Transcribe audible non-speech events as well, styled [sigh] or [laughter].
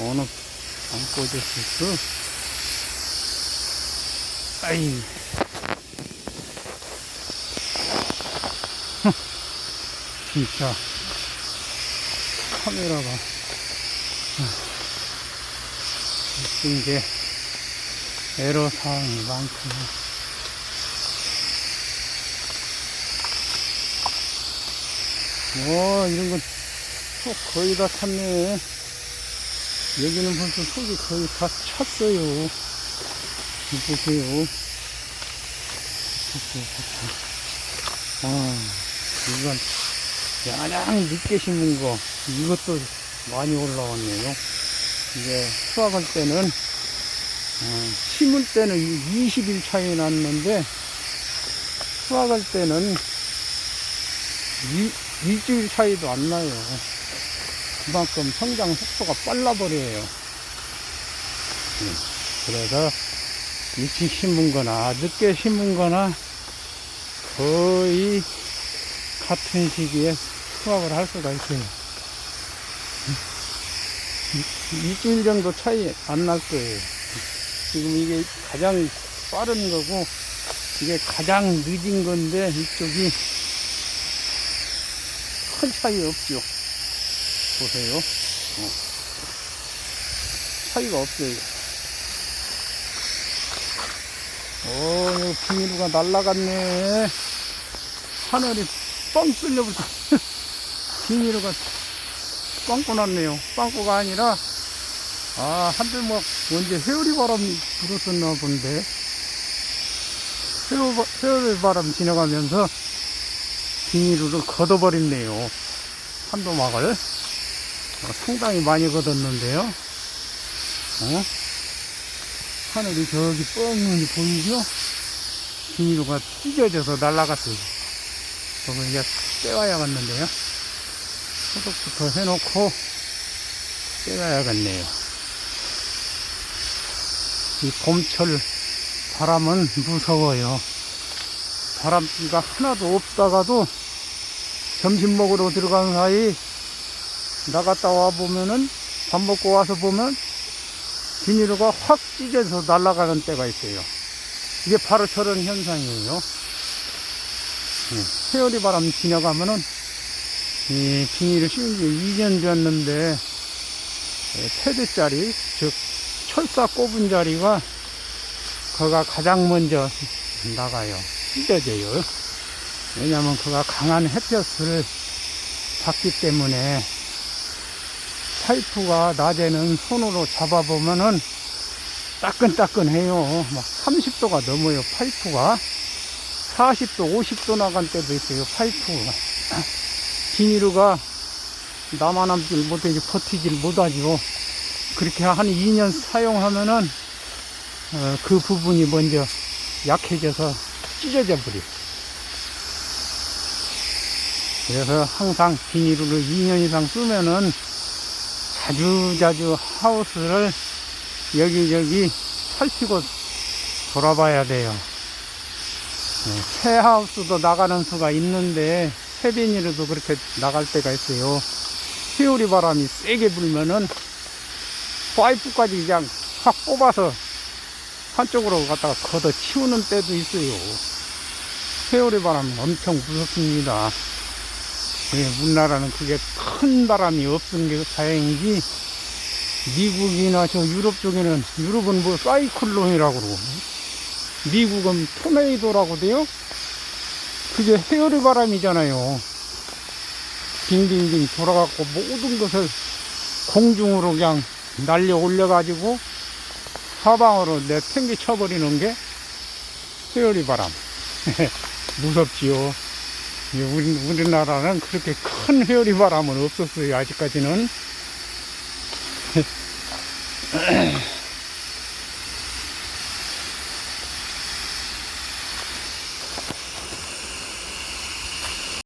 어느 안 꽂았을까? 아이. 진짜 카메라가 웃긴 게 에러 사항이 많구나. 와, 이런 건속 거의 다 찼네. 여기는 벌써 속이 거의 다 찼어요. 보세요. 아, 이건 가장 늦게 심은 거, 이것도 많이 올라왔네요. 이게 수확할 때는, 어, 심을 때는 20일 차이 났는데, 수확할 때는 일, 일주일 차이도 안 나요. 그만큼 성장 속도가 빨라버려요. 음, 그래서 일찍 심은 거나 늦게 심은 거나 거의 같은 시기에 수확을 할 수가 있어요. 음, 일- 일주일 정도 차이 안 날 거예요. 지금 이게 가장 빠른 거고, 이게 가장 늦은 건데, 이쪽이 큰 차이 없죠. 보세요. 어. 차이가 없어요. 오, 여기 비닐가 날라갔네. 하늘이 뻥 뚫려버렸어. [laughs] 비닐가 빵꾸 났네요. 빵꾸가 아니라, 아, 한들 뭐, 언제 회오리 바람이 불었었나 본데. 회오, 회오리 바람 지나가면서 비닐을 걷어버렸네요. 한도막을. 어, 상당히 많이 걷었는데요. 어? 하늘이 저기 뻥이 보이죠? 비닐가 찢어져서 날아갔어요. 그거 이제 떼와야겠는데요. 소독부터 해놓고 떼와야겠네요. 이 봄철 바람은 무서워요. 바람기가 하나도 없다가도 점심 먹으러 들어간 사이 나갔다 와 보면은 밥 먹고 와서 보면 비닐가 확 찢어서 날아가는 때가 있어요. 이게 바로 저런 현상이에요. 예, 세월이 바람 지나가면은 이 비닐을 씌운 지 2년 됐는데 예, 패드자리 즉 철사 꼽은 자리가 그가 가장 먼저 나가요. 찢어져요. 왜냐하면 그가 강한 햇볕을 받기 때문에 파이프가 낮에는 손으로 잡아보면은 따끈따끈해요. 막 30도가 넘어요, 파이프가. 40도, 50도 나간 때도 있어요, 파이프가. [clears throat] 비닐가 남아남질 못하지, 버티질 못하죠. 그렇게 한 2년 사용하면은, 어, 그 부분이 먼저 약해져서 찢어져 버려요. 그래서 항상 비닐을 2년 이상 쓰면은 자주자주 하우스를 여기저기 살피고 돌아봐야 돼요. 네, 새 하우스도 나가는 수가 있는데 새 비닐에도 그렇게 나갈 때가 있어요. 시오리 바람이 세게 불면은 파이프까지 그냥 확 뽑아서 한쪽으로 갖다가 걷어 치우는 때도 있어요. 세월의 바람 엄청 무섭습니다. 예, 우리나라는 그게 큰 바람이 없은 게 다행이지, 미국이나 저 유럽 쪽에는, 유럽은 뭐 사이클론이라고 그러고, 미국은 토네이도라고 돼요? 그게 해열의 바람이잖아요. 빙빙빙 돌아갖고 모든 것을 공중으로 그냥 날려 올려가지고 사방으로 내팽개 쳐버리는 게 해열의 바람. [laughs] 무섭지요. 예, 우리, 우리나라는 그렇게 큰 회오리 바람은 없었어요, 아직까지는.